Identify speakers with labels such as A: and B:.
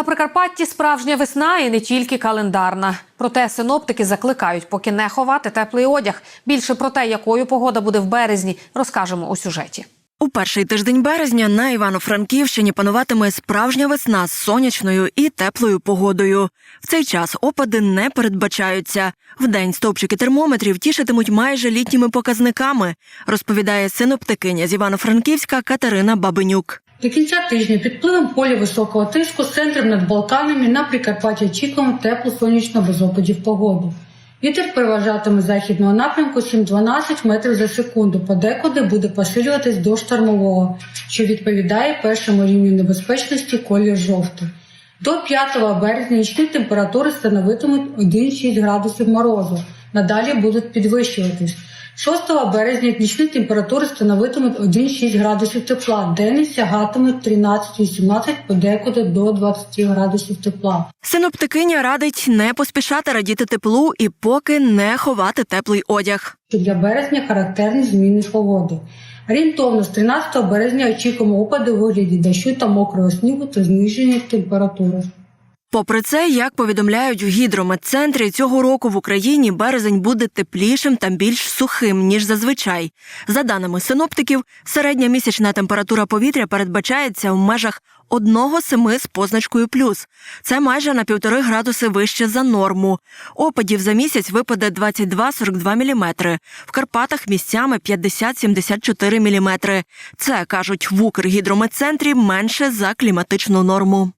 A: На Прикарпатті справжня весна і не тільки календарна. Проте синоптики закликають поки не ховати теплий одяг. Більше про те, якою погода буде в березні, розкажемо у сюжеті.
B: У перший тиждень березня на Івано-Франківщині пануватиме справжня весна з сонячною і теплою погодою. В цей час опади не передбачаються. Вдень стовпчики термометрів тішитимуть майже літніми показниками, розповідає синоптикиня з Івано-Франківська Катерина Бабенюк.
C: До кінця тижня під впливом полі високого тиску з центром над Балканами на Прикарпатті очікуємо теплу сонячну без опадів погоду. Вітер переважатиме західного напрямку 7-12 метрів за секунду, подекуди буде посилюватись до штормового, що відповідає першому рівню небезпечності колір жовтий. До 5 березня нічні температури становитимуть 1-6 градусів морозу, надалі будуть підвищуватись. 6 березня нічні температури становитимуть 1-6 градусів тепла, денні сягатимуть 13-18, подекуди до 20 градусів тепла.
B: Синоптикиня радить не поспішати радіти теплу і поки не ховати теплий одяг.
C: для березня характерні зміни погоди. Орієнтовно з 13 березня очікуємо опади у вигляді дощу та мокрого снігу та зниження температури.
B: Попри це, як повідомляють в гідрометцентрі, цього року в Україні березень буде теплішим та більш сухим ніж зазвичай. За даними синоптиків, середня місячна температура повітря передбачається в межах 1,7 з позначкою плюс. Це майже на півтори градуси вище за норму. Опадів за місяць випаде 22-42 міліметри. В Карпатах місцями 50-74 міліметри. Це кажуть в Укргідрометцентрі менше за кліматичну норму.